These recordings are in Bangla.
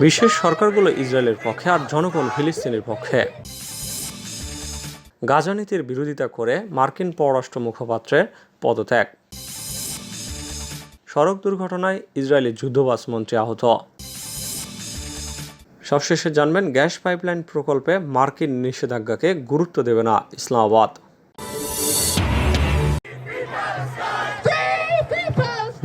বিশ্বের সরকারগুলো ইসরায়েলের পক্ষে আর জনগণ ফিলিস্তিনের পক্ষে। গাজা নীতির বিরোধিতা করে মার্কিন পররাষ্ট্র মুখপাত্রের পদত্যাগ। সড়ক দুর্ঘটনায় ইসরায়েলি যুদ্ধবাস মন্ত্রী আহত। সবশেষে জানবেন, গ্যাস পাইপলাইন প্রকল্পে মার্কিন নিষেধাজ্ঞাকে গুরুত্ব দেবে না ইসলামাবাদ।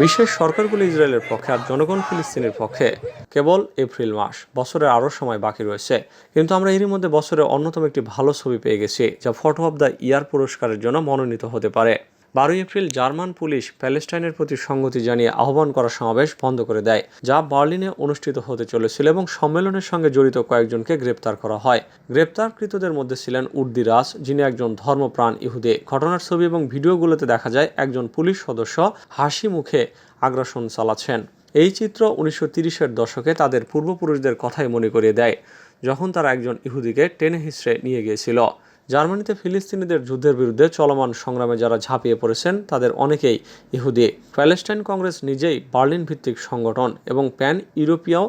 বিশ্বের সরকারগুলি ইসরায়েলের পক্ষে আর জনগণ ফিলিস্তিনের পক্ষে কেবল এপ্রিল মাস, বছরের আরও সময় বাকি রয়েছে। কিন্তু আমরা এরই মধ্যে বছরের অন্যতম একটি ভালো ছবি পেয়ে গেছি, যা ফটো অব দ্য ইয়ার পুরস্কারের জন্য মনোনীত হতে পারে। বারোই এপ্রিল জার্মান পুলিশ প্যালেস্টাইনের প্রতি সংগতি জানিয়ে আহ্বান করা সমাবেশ বন্ধ করে দেয়, যা বার্লিনে অনুষ্ঠিত হতে চলেছিল এবং সম্মেলনের সঙ্গে জড়িত কয়েকজনকে গ্রেপ্তার করা হয়। গ্রেপ্তারকৃতদের মধ্যে ছিলেন উর্দি রাস যিনি একজন ধর্মপ্রাণ ইহুদে। ঘটনার ছবি এবং ভিডিওগুলোতে দেখা যায়, একজন পুলিশ সদস্য হাসি মুখে আগ্রাসন চালাচ্ছেন। এই চিত্র উনিশশো তিরিশের দশকে তাদের পূর্বপুরুষদের কথাই মনে করিয়ে দেয়, যখন তারা একজন ইহুদিকে টেনে হিসড়ে নিয়ে গিয়েছিল। জার্মানিতে ফিলিস্তিনিদের যুদ্ধের বিরুদ্ধে চলমান সংগ্রামে যারা ঝাঁপিয়ে পড়েছেন, তাদের অনেকেই ইহুদি। প্যালেস্টাইন কংগ্রেস নিজেই বার্লিন ভিত্তিক সংগঠন এবং প্যান ইউরোপীয়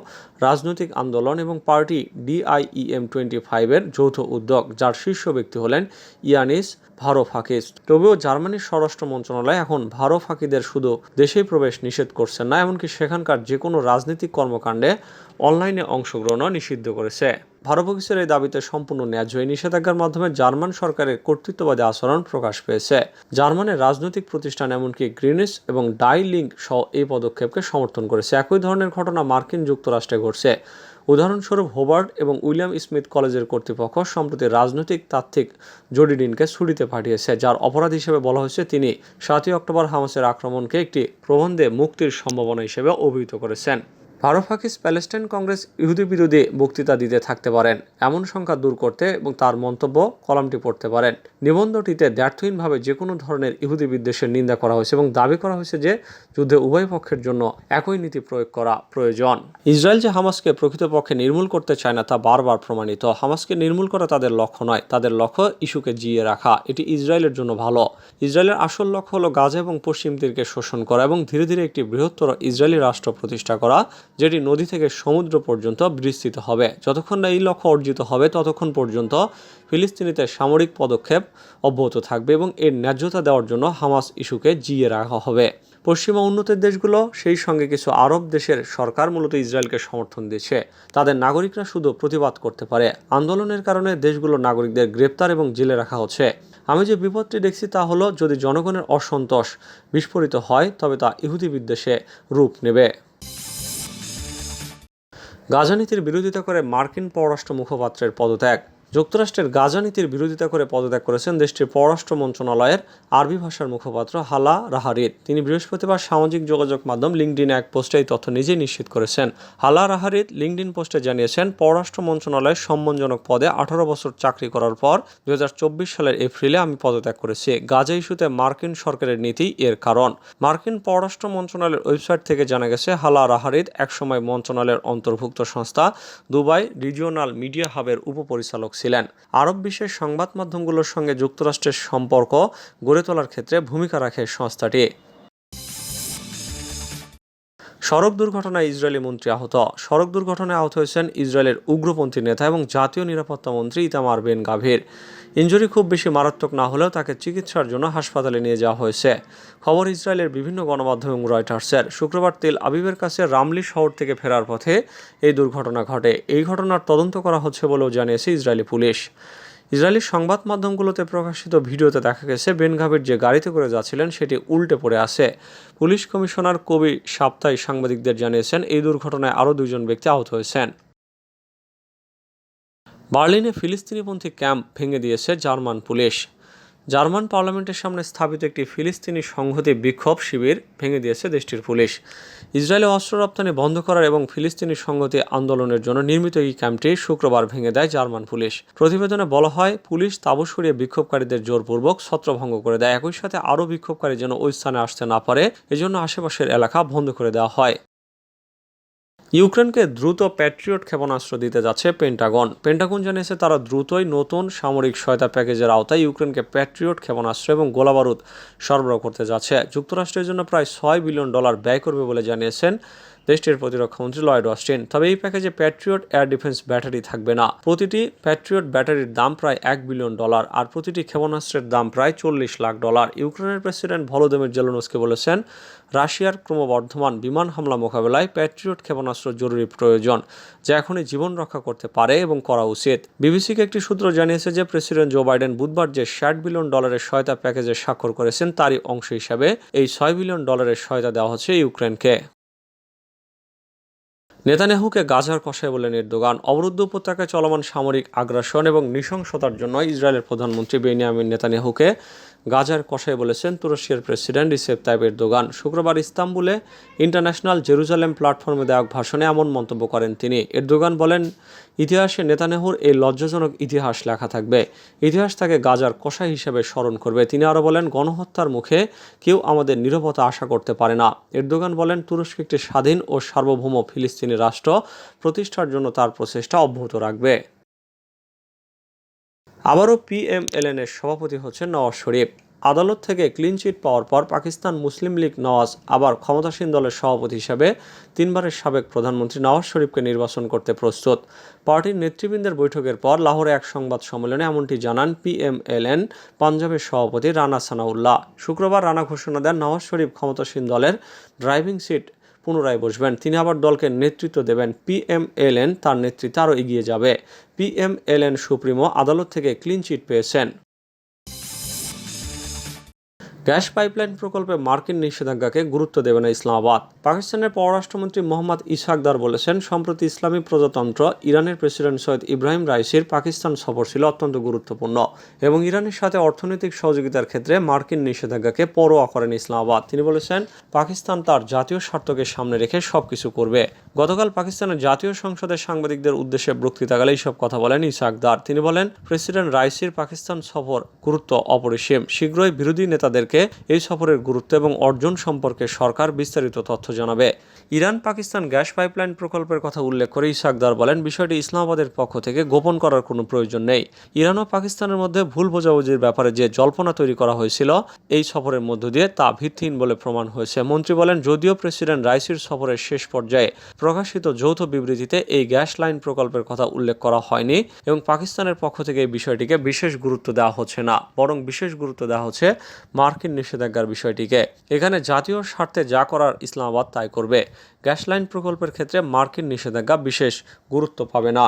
রাজনৈতিক আন্দোলন এবং পার্টি ডিআইইএম টোয়েন্টি ফাইভের যৌথ উদ্যোগ, যার শীর্ষ ব্যক্তি হলেন ইয়ানিস ভারো ভারোফাকিস। তবেও জার্মানির স্বরাষ্ট্র মন্ত্রণালয় এখন ভারোফাকিদের শুধু দেশেই প্রবেশ নিষেধ করছেন না, এমনকি সেখানকার যে কোনো রাজনৈতিক কর্মকাণ্ডে অনলাইনে অংশগ্রহণও নিষিদ্ধ করেছে। ভারোফাকিসের এই দাবিতে সম্পূর্ণ ন্যায্য এই নিষেধাজ্ঞার মাধ্যমে জার্মান সরকারের কর্তৃত্ববাদী আচরণ প্রকাশ পেয়েছে। জার্মানের রাজনৈতিক প্রতিষ্ঠান এমনকি গ্রিনিস এবং ডাই লিঙ্ক সহ এই পদক্ষেপকে সমর্থন করেছে। একই ধরনের ঘটনা মার্কিন যুক্তরাষ্ট্রে ঘটছে। উদাহরণস্বরূপ হোবার্ট এবং উইলিয়াম স্মিথ কলেজের কর্তৃপক্ষ সম্প্রতি রাজনৈতিক তাত্ত্বিক জোডিডিনকে ছুটিতে পাঠিয়েছে, যার অপরাধ হিসেবে বলা হয়েছে তিনি সাতই অক্টোবর হামাসের আক্রমণকে একটি প্রবন্ধে মুক্তির সম্ভাবনা হিসেবে অভিহিত করেছেন। ভারোফাকিস প্যালেস্টাইন কংগ্রেস ইহুদি বিরোধী বক্তৃতা দিতে থাকতে পারেন। এমন সংখ্যা দূর করতে এবং তার মন্তব্য কলামটি পড়তে পারেন। নিবন্ধটিতে দ্ব্যর্থহীনভাবে যে কোনো ধরনের ইহুদি বিদ্বেষের নিন্দা করা হয়েছে এবং দাবি করা হয়েছে যে যুদ্ধে উভয় পক্ষের জন্য একই নীতি প্রয়োগ করা প্রয়োজন। ইসরায়েল যে হামাসকে প্রকৃতপক্ষে নির্মূল করতে চায় না তা বারবার প্রমাণিত। হামাসকে নির্মূল করা তাদের লক্ষ্য নয়, তাদের লক্ষ্য ইস্যুকে জিয়ে রাখা। এটি ইসরায়েলের জন্য ভালো। ইসরায়েলের আসল লক্ষ্য হলো গাজা এবং পশ্চিম তীরকে শোষণ করা এবং ধীরে ধীরে একটি বৃহত্তর ইসরায়েলি রাষ্ট্র প্রতিষ্ঠা করা। যেটি নদী থেকে সমুদ্র পর্যন্ত বিস্তৃত হবে। যতক্ষণ না এই লক্ষ্য অর্জিত হবে, ততক্ষণ পর্যন্ত ফিলিস্তিনিতে সামরিক পদক্ষেপ অব্যাহত থাকবে এবং এর ন্যায্যতা দেওয়ার জন্য হামাস ইস্যুকে জিয়ে রাখা হবে। পশ্চিমা উন্নতির দেশগুলো, সেই সঙ্গে কিছু আরব দেশের সরকার মূলত ইসরায়েলকে সমর্থন দিচ্ছে। তাদের নাগরিকরা শুধু প্রতিবাদ করতে পারে। আন্দোলনের কারণে দেশগুলোর নাগরিকদের গ্রেপ্তার এবং জেলে রাখা হচ্ছে। আমি যে বিপদটি দেখছি তা হলো, যদি জনগণের অসন্তোষ বিস্ফোরিত হয়, তবে তা ইহুদি বিদ্বেষে রূপ নেবে। গাজা নীতির বিরোধিতা করে মার্কিন পররাষ্ট্র মুখপাত্রের পদত্যাগ। যুক্তরাষ্ট্রের গাজা নীতির বিরোধিতা করে পদত্যাগ করেছেন দেশটির পররাষ্ট্র মন্ত্রণালয়ের আরবি ভাষার মুখপাত্র হালা রাহারিদ তিনি বৃহস্পতিবার সামাজিক যোগাযোগ মাধ্যম লিঙ্কডিন এক পোস্টে এই তথ্য নিজেই নিশ্চিত করেছেন। হালা রাহারিদ লিঙ্কডিন পোস্টে জানিয়েছেন, পররাষ্ট্র মন্ত্রণালয়ের সম্মানজনক পদে আঠারো বছর চাকরি করার পর দু হাজার চব্বিশ সালের এপ্রিলে আমি পদত্যাগ করেছি। গাজা ইস্যুতে মার্কিন সরকারের নীতি এর কারণ। মার্কিন পররাষ্ট্র মন্ত্রণালয়ের ওয়েবসাইট থেকে জানা গেছে, হালা রাহারিদ একসময় মন্ত্রণালয়ের অন্তর্ভুক্ত সংস্থা দুবাই রিজিওনাল মিডিয়া হাবের উপপরিচালক ছিলেন। আরব বিশ্বের সংবাদ মাধ্যমগুলোর সঙ্গে যুক্তরাষ্ট্রের সম্পর্ক গড়ে তোলার ক্ষেত্রে ভূমিকা রাখে সংস্থাটি। সড়ক দুর্ঘটনায় ইসরায়েলি মন্ত্রী আহত। সড়ক দুর্ঘটনায় আহত হয়েছেন ইসরায়েলের উগ্রপন্থী নেতা এবং জাতীয় নিরাপত্তা মন্ত্রী ইতামার বেন গাভীর। ইঞ্জুরি খুব বেশি মারাত্মক না হলেও তাকে চিকিৎসার জন্য হাসপাতালে নিয়ে যাওয়া হয়েছে। খবর ইসরায়েলের বিভিন্ন গণমাধ্যম এবং রয়টার্সের। শুক্রবার তেল আবিবের কাছে রামলি শহর থেকে ফেরার পথে এই দুর্ঘটনা ঘটে। এই ঘটনার তদন্ত করা হচ্ছে বলেও জানিয়েছে ইসরায়েলি পুলিশ। ইসরায়েলি সংবাদ মাধ্যমগুলোতে প্রকাশিত ভিডিওতে দেখা গেছে বেনঘাবের যে গাড়িতে করে যাচ্ছিলেন সেটি উল্টে পড়ে আছে। পুলিশ কমিশনার কবি সাপ্তাহ সাংবাদিকদের জানিয়েছেন, এই দুর্ঘটনায় আরও দুজন ব্যক্তি আহত হয়েছেন। বার্লিনে ফিলিস্তিনিপন্থী ক্যাম্প ভেঙে দিয়েছে জার্মান পুলিশ। জার্মান পার্লামেন্টের সামনে স্থাপিত একটি ফিলিস্তিনি সংহতি বিক্ষোভ শিবির ভেঙে দিয়েছে দেশটির পুলিশ। ইসরায়েলে অস্ত্র রপ্তানি বন্ধ করার এবং ফিলিস্তিনি সংহতি আন্দোলনের জন্য নির্মিত এই ক্যাম্পটি শুক্রবার ভেঙে দেয় জার্মান পুলিশ। প্রতিবেদনে বলা হয়, পুলিশ তাবু সরিয়ে বিক্ষোভকারীদের জোরপূর্বক ছত্রভঙ্গ করে দেয়। একই সাথে আরও বিক্ষোভকারী যেন ওই স্থানে আসতে না পারে, এজন্য আশেপাশের এলাকা বন্ধ করে দেওয়া হয়। ইউক্রেনকে দ্রুত প্যাট্রিয়ট ক্ষেপণাস্ত্র দিতে যাচ্ছে পেন্টাগন। পেন্টাগন জানিয়েছে তারা দ্রুতই নতুন সামরিক সহায়তা প্যাকেজের আওতায় ইউক্রেনকে প্যাট্রিয়ট ক্ষেপণাস্ত্র এবং গোলাবারুদ সরবরাহ করতে যাচ্ছে। যুক্তরাষ্ট্রের জন্য প্রায় ছয় বিলিয়ন ডলার ব্যয় করবে বলে জানিয়েছেন দেশটির প্রতিরক্ষামন্ত্রী লয়েড অস্টিন। তবে এই প্যাকেজে প্যাট্রিয়ট এয়ার ডিফেন্স ব্যাটারি থাকবে না। প্রতিটি প্যাট্রিয়ট ব্যাটারির দাম প্রায় এক বিলিয়ন ডলার আর প্রতিটি ক্ষেপণাস্ত্রের দাম প্রায় চল্লিশ লাখ ডলার। ইউক্রেনের প্রেসিডেন্ট ভলোদিমির জেলনস্কি বলেছেন, রাশিয়ার ক্রমবর্ধমান বিমান হামলা মোকাবেলায় প্যাট্রিয়ট ক্ষেপণাস্ত্র জরুরি প্রয়োজন, যা এখনই জীবন রক্ষা করতে পারে এবং করা উচিত। বিবিসিকে একটি সূত্র জানিয়েছে যে, প্রেসিডেন্ট জো বাইডেন বুধবার যে ষাট বিলিয়ন ডলারের সহায়তা প্যাকেজে স্বাক্ষর করেছেন, তারই অংশ হিসাবে এই ছয় বিলিয়ন ডলারের সহায়তা দেওয়া হচ্ছে ইউক্রেনকে। নেতানিয়াহুকে গাজার কষায় বলে নির্দোগান অবরুদ্ধ উপত্যকায় চলমান সামরিক আগ্রাসন এবং নৃশংসতার জন্য ইসরায়েলের প্রধানমন্ত্রী বেনিয়ামিন নেতানেহুকে গাজার কষায় বলেছেন তুরস্কের প্রেসিডেন্ট রিসেপ তাইব এরদোগান। শুক্রবার ইস্তাম্বুলে ইন্টারন্যাশনাল জেরুজালেম প্ল্যাটফর্মে দেওয়া এক ভাষণে এমন মন্তব্য করেন তিনি। এরদোগান বলেন ইতিহাসে নেতানিয়াহুর এই লজ্জাজনক ইতিহাস লেখা থাকবে। ইতিহাস তাকে গাজার কষাই হিসেবে স্মরণ করবে। তিনি আরও বলেন, গণহত্যার মুখে কেউ আমাদের নিরবতা আশা করতে পারে না। এরদোগান বলেন, তুরস্ক একটি স্বাধীন ও সার্বভৌম ফিলিস্তিনি রাষ্ট্র, প্রতিষ্ঠার জন্য তার প্রচেষ্টা অব্যাহত রাখবে। আবারও পিএমএলএন এর সভাপতি হচ্ছেন নওয়াজ শরীফ। আদালত থেকে ক্লিন চিট পাওয়ার পর পাকিস্তান মুসলিম লীগ নওয়াজ আবার ক্ষমতাসীন দলের সভাপতি হিসাবে তিনবারের সাবেক প্রধানমন্ত্রী নওয়াজ শরীফকে নির্বাচন করতে প্রস্তুত। পার্টির নেতৃবৃন্দের বৈঠকের পর লাহোরে এক সংবাদ সম্মেলনে এমনটি জানান পিএমএলএন পাঞ্জাবের সভাপতি রানা সানাউল্লাহ। শুক্রবার রানা ঘোষণা দেন, নওয়াজ শরীফ ক্ষমতাসীন দলের ড্রাইভিং সিট পুনরায় বসবেন। তিনি আবার দলকে নেতৃত্ব দেবেন। পিএমএলএন তার নেতৃত্বে আরও এগিয়ে যাবে। পিএমএলএন সুপ্রিমো আদালত থেকে ক্লিন চিট পেয়েছেন। গ্যাস পাইপলাইন প্রকল্পে মার্কিন নিষেধাজ্ঞাকে গুরুত্ব দেবে না ইসলামাবাদ। পাকিস্তানের পররাষ্ট্রমন্ত্রী মোহাম্মদ ইসহাকদার বলেছেন, সম্প্রতি ইসলামী প্রজাতন্ত্র ইরানের প্রেসিডেন্ট সৈয়দ ইব্রাহিম রাইসির পাকিস্তান সফর ছিল অত্যন্ত গুরুত্বপূর্ণ এবং ইরানের সাথে অর্থনৈতিক সহযোগিতার ক্ষেত্রে মার্কিন নিষেধাজ্ঞাকে পরোয়া করেন ইসলামাবাদ। তিনি বলেছেন, পাকিস্তান তার জাতীয় স্বার্থকে সামনে রেখে সবকিছু করবে। গতকাল পাকিস্তানের জাতীয় সংসদের সাংবাদিকদের উদ্দেশ্যে বক্তৃতাকালে এইসব কথা বলেন ইসাকদার তিনি বলেন, প্রেসিডেন্ট রাইসির পাকিস্তান সফর গুরুত্ব অপরিসীম। শীঘ্রই বিরোধী নেতাদেরকে এই সফরের গুরুত্ব এবং অর্জন সম্পর্কে সরকার বিস্তারিত তথ্য জানাবে। ইরান পাকিস্তান গ্যাস পাইপলাইন প্রকল্পের কথা উল্লেখ করে ইসাকদার বলেন, বিষয়টি ইসলামাবাদের পক্ষ থেকে গোপন করার কোনো প্রয়োজন নেই। ইরান ও পাকিস্তানের মধ্যে ভুল বোঝাবুঝির ব্যাপারে যে জল্পনা তৈরি করা হয়েছিল, এই সফরের মধ্য দিয়ে তা ভিত্তিহীন বলে প্রমাণ হয়েছে। মন্ত্রী বলেন, যদিও প্রেসিডেন্ট রাইসির সফরের শেষ পর্যায়ে প্রকাশিত যৌথ বিবৃতিতে এই গ্যাস লাইন প্রকল্পের কথা উল্লেখ করা হয়নি এবং পাকিস্তানের পক্ষ থেকে এই বিষয়টিকে বিশেষ গুরুত্ব দেওয়া হচ্ছে না। বরং বিশেষ গুরুত্ব দেওয়া হচ্ছে মার্কিন নিষেধাজ্ঞার বিষয়টিকে। এখানে জাতীয় স্বার্থে যা করার ইসলামাবাদ তাই করবে। গ্যাস লাইন প্রকল্পের ক্ষেত্রে মার্কিন নিষেধাজ্ঞা বিশেষ গুরুত্ব পাবে না।